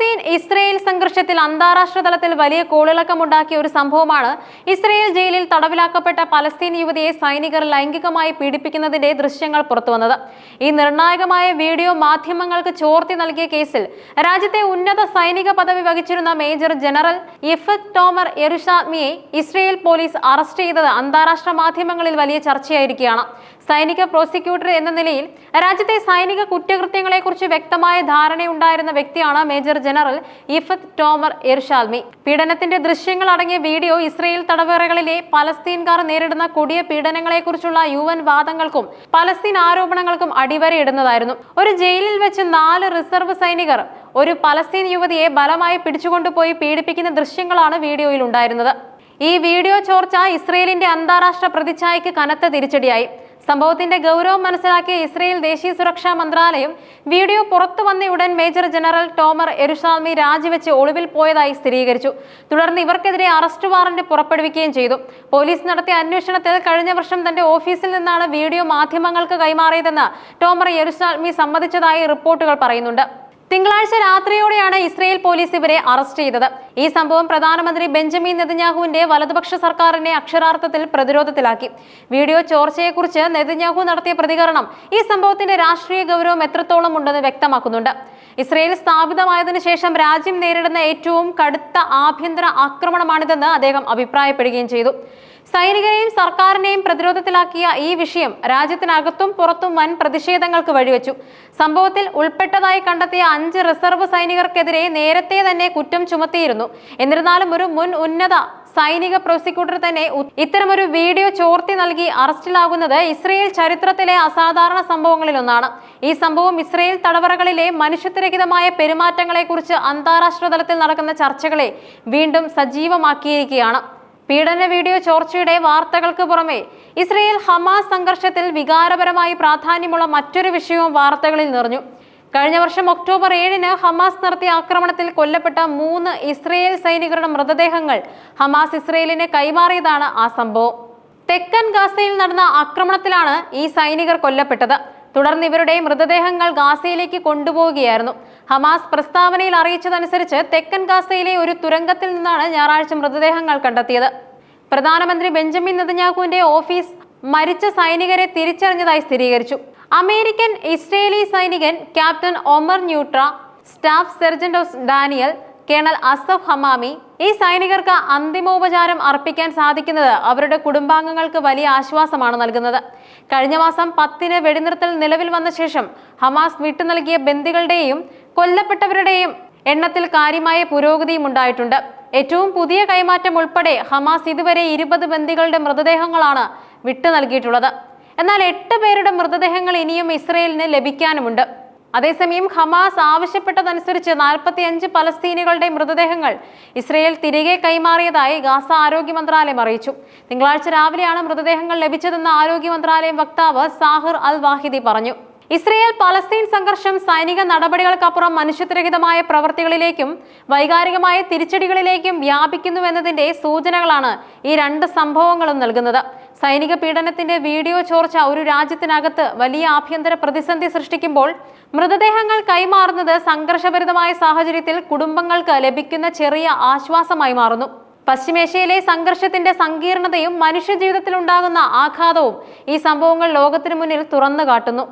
happy. Israel സംഘർഷത്തിൽ അന്താരാഷ്ട്ര തലത്തിൽ വലിയ കോളിളക്കമുണ്ടാക്കിയ ഒരു സംഭവമാണ് ഇസ്രയേൽ ജയിലിൽ തടവിലാക്കപ്പെട്ട പലസ്തീൻ യുവതിയെ സൈനികർ ലൈംഗികമായി പീഡിപ്പിക്കുന്നതിന്റെ ദൃശ്യങ്ങൾ പുറത്തുവന്നത്. ഈ നിർണായകമായ വീഡിയോ മാധ്യമങ്ങൾക്ക് ചോർത്തി നൽകിയ കേസിൽ രാജ്യത്തെ ഉന്നത സൈനിക പദവി വഹിച്ചിരുന്ന മേജർ ജനറൽ ഇഫത് ടോമർ എറുഷാമിയെ ഇസ്രയേൽ പോലീസ് അറസ്റ്റ് ചെയ്തത് അന്താരാഷ്ട്ര മാധ്യമങ്ങളിൽ വലിയ ചർച്ചയായിരിക്കുകയാണ്. സൈനിക പ്രോസിക്യൂട്ടർ എന്ന നിലയിൽ രാജ്യത്തെ സൈനിക കുറ്റകൃത്യങ്ങളെക്കുറിച്ച് വ്യക്തമായ ധാരണയുണ്ടായിരുന്ന വ്യക്തിയാണ് major general Ifat Tomer Yerushalmi പീഡനത്തിന്റെ ദൃശ്യങ്ങൾ അടങ്ങിയ വീഡിയോ ഇസ്രയേൽ തടവറകളിലെ പലസ്തീൻകാർ നേരിടുന്ന കൊടിയ പീഡനങ്ങളെക്കുറിച്ചുള്ള യു എൻ വാദങ്ങൾക്കും പലസ്തീൻ ആരോപണങ്ങൾക്കും അടിവരയിടുന്നതായിരുന്നു. ഒരു ജയിലിൽ വെച്ച് നാല് റിസർവ് സൈനികർ ഒരു പലസ്തീൻ യുവതിയെ ബലമായി പിടിച്ചുകൊണ്ടുപോയി പീഡിപ്പിക്കുന്ന ദൃശ്യങ്ങളാണ് വീഡിയോയിൽ ഉണ്ടായിരുന്നത് ഈ വീഡിയോ ചോർച്ച ഇസ്രയേലിന്റെ അന്താരാഷ്ട്ര പ്രതിച്ഛായയ്ക്ക് കനത്ത തിരിച്ചടിയായി. സംഭവത്തിന്റെ ഗൗരവം മനസ്സിലാക്കിയ ഇസ്രയേൽ ദേശീയ സുരക്ഷാ മന്ത്രാലയം വീഡിയോ പുറത്തു വന്നയുടൻ മേജർ ജനറൽ ടോമർ എരുഷാൽമി രാജിവെച്ച് ഒളിവിൽ പോയതായി സ്ഥിരീകരിച്ചു. തുടർന്ന് ഇവർക്കെതിരെ അറസ്റ്റ് വാറന്റ് പുറപ്പെടുവിക്കുകയും ചെയ്തു. പോലീസ് നടത്തിയ അന്വേഷണത്തിൽ കഴിഞ്ഞ വർഷം തന്റെ ഓഫീസിൽ നിന്നാണ് വീഡിയോ മാധ്യമങ്ങൾക്ക് കൈമാറിയതെന്ന് ടോമർ എരുഷാൽമി സമ്മതിച്ചതായി റിപ്പോർട്ടുകൾ പറയുന്നുണ്ട്. തിങ്കളാഴ്ച രാത്രിയോടെയാണ് ഇസ്രയേൽ പോലീസ് ഇവരെ അറസ്റ്റ് ചെയ്തത്. ഈ സംഭവം പ്രധാനമന്ത്രി ബെഞ്ചമിൻ നെതന്യാഹുവിന്റെ വലതുപക്ഷ സർക്കാരിനെ അക്ഷരാർത്ഥത്തിൽ പ്രതിരോധത്തിലാക്കി. വീഡിയോ ചോർച്ചയെക്കുറിച്ച് നെതന്യാഹു നടത്തിയ പ്രതികരണം ഈ സംഭവത്തിന്റെ രാഷ്ട്രീയ ഗൗരവം എത്രത്തോളം ഉണ്ടെന്ന് വ്യക്തമാക്കുന്നുണ്ട്. ഇസ്രയേൽ സ്ഥാപിതമായതിനു ശേഷം രാജ്യം നേരിടുന്ന ഏറ്റവും കടുത്ത ആഭ്യന്തര ആക്രമണമാണിതെന്ന് അദ്ദേഹം അഭിപ്രായപ്പെടുകയും ചെയ്തു. സൈനികരെയും സർക്കാരിനെയും പ്രതിരോധത്തിലാക്കിയ ഈ വിഷയം രാജ്യത്തിനകത്തും പുറത്തും വൻ പ്രതിഷേധങ്ങൾക്ക് വഴിവെച്ചു. സംഭവത്തിൽ ഉൾപ്പെട്ടതായി കണ്ടെത്തിയ അഞ്ച് റിസർവ് സൈനികർക്കെതിരെ നേരത്തെ തന്നെ കുറ്റം ചുമത്തിയിരുന്നു. എന്നിരുന്നാലും ഒരു മുൻ ഉന്നത സൈനിക പ്രോസിക്യൂട്ടർ തന്നെ ഇത്തരമൊരു വീഡിയോ ചോർത്തി നൽകി അറസ്റ്റിലാകുന്നത് ഇസ്രയേൽ ചരിത്രത്തിലെ അസാധാരണ സംഭവങ്ങളിലൊന്നാണ്. ഈ സംഭവം ഇസ്രയേൽ തടവറകളിലെ മനുഷ്യത്വരഹിതമായ പെരുമാറ്റങ്ങളെക്കുറിച്ച് അന്താരാഷ്ട്ര തലത്തിൽ നടക്കുന്ന ചർച്ചകളെ വീണ്ടും സജീവമാക്കിയിരിക്കുകയാണ്. പീഡന വീഡിയോ ചോർച്ചയുടെ വാർത്തകൾക്ക് പുറമെ ഇസ്രയേൽ ഹമാസ് സംഘർഷത്തിൽ വികാരപരമായി പ്രാധാന്യമുള്ള മറ്റൊരു വിഷയവും വാർത്തകളിൽ നിറഞ്ഞു. കഴിഞ്ഞ വർഷം ഒക്ടോബർ ഏഴിന് ഹമാസ് നടത്തിയ ആക്രമണത്തിൽ കൊല്ലപ്പെട്ട മൂന്ന് ഇസ്രയേൽ സൈനികരുടെ മൃതദേഹങ്ങൾ ഹമാസ് ഇസ്രയേലിന് കൈമാറിയതാണ് ആ സംഭവം. തെക്കൻ ഗാസയിൽ നടന്ന ആക്രമണത്തിലാണ് ഈ സൈനികർ കൊല്ലപ്പെട്ടത്. തുടർന്ന് ഇവരുടെ മൃതദേഹങ്ങൾ ഗാസയിലേക്ക് കൊണ്ടുപോവുകയായിരുന്നു. ഹമാസ് പ്രസ്താവനയിൽ അറിയിച്ചതനുസരിച്ച് തെക്കൻ ഗാസയിലെ ഒരു തുരങ്കത്തിൽ നിന്നാണ് ഞായറാഴ്ച മൃതദേഹങ്ങൾ കണ്ടെത്തിയത്. പ്രധാനമന്ത്രി ബെഞ്ചമിൻ നെതന്യാഹുവിന്റെ ഓഫീസ് മരിച്ച സൈനികരെ തിരിച്ചറിഞ്ഞതായി സ്ഥിരീകരിച്ചു. അമേരിക്കൻ ഇസ്രയേലി സൈനികൻ captain Omer Neutra staff sergeant Daniel colonel Asaf Hamami ഈ സൈനികർക്ക് അന്തിമോപചാരം അർപ്പിക്കാൻ സാധിക്കുന്നത് അവരുടെ കുടുംബാംഗങ്ങൾക്ക് വലിയ ആശ്വാസമാണ് നൽകുന്നത്. കഴിഞ്ഞ മാസം പത്തിന് വെടിനിർത്തൽ നിലവിൽ വന്ന ശേഷം ഹമാസ് വിട്ടു നൽകിയ ബന്ദികളുടെയും കൊല്ലപ്പെട്ടവരുടെയും എണ്ണത്തിൽ കാര്യമായ പുരോഗതിയും ഉണ്ടായിട്ടുണ്ട്. ഏറ്റവും പുതിയ കൈമാറ്റം ഉൾപ്പെടെ ഹമാസ് ഇതുവരെ ഇരുപത് ബന്ദികളുടെ മൃതദേഹങ്ങളാണ് വിട്ടു നൽകിയിട്ടുള്ളത്. എന്നാൽ എട്ട് പേരുടെ മൃതദേഹങ്ങൾ ഇനിയും ഇസ്രയേലിന് ലഭിക്കാനുമുണ്ട്. അതേസമയം ഹമാസ് ആവശ്യപ്പെട്ടതനുസരിച്ച് നാൽപ്പത്തിയഞ്ച് പലസ്തീനികളുടെ മൃതദേഹങ്ങൾ ഇസ്രയേൽ തിരികെ കൈമാറിയതായി ഗാസ ആരോഗ്യ മന്ത്രാലയം അറിയിച്ചു. തിങ്കളാഴ്ച രാവിലെയാണ് മൃതദേഹങ്ങൾ ലഭിച്ചതെന്ന് ആരോഗ്യ മന്ത്രാലയം വക്താവ് സാഹിർ അൽ വാഹിദി പറഞ്ഞു. ഇസ്രയേൽ പലസ്തീൻ സംഘർഷം സൈനിക നടപടികൾക്കപ്പുറം മനുഷ്യത്വരഹിതമായ പ്രവൃത്തികളിലേക്കും വൈകാരികമായ തിരിച്ചടികളിലേക്കും വ്യാപിക്കുന്നുവെന്നതിന്റെ സൂചനകളാണ് ഈ രണ്ട് സംഭവങ്ങളും നൽകുന്നത്. സൈനിക പീഡനത്തിന്റെ വീഡിയോ ചോർച്ച ഒരു രാജ്യത്തിനകത്ത് വലിയ ആഭ്യന്തര പ്രതിസന്ധി സൃഷ്ടിക്കുമ്പോൾ മൃതദേഹങ്ങൾ കൈമാറുന്നത് സംഘർഷഭരിതമായ സാഹചര്യത്തിൽ കുടുംബങ്ങൾക്ക് ലഭിക്കുന്ന ചെറിയ ആശ്വാസമായി മാറുന്നു. പശ്ചിമേഷ്യയിലെ സംഘർഷത്തിന്റെ സങ്കീർണതയും മനുഷ്യജീവിതത്തിൽ ഉണ്ടാകുന്ന ആഘാതവും ഈ സംഭവങ്ങൾ ലോകത്തിനു മുന്നിൽ തുറന്നു കാട്ടുന്നു.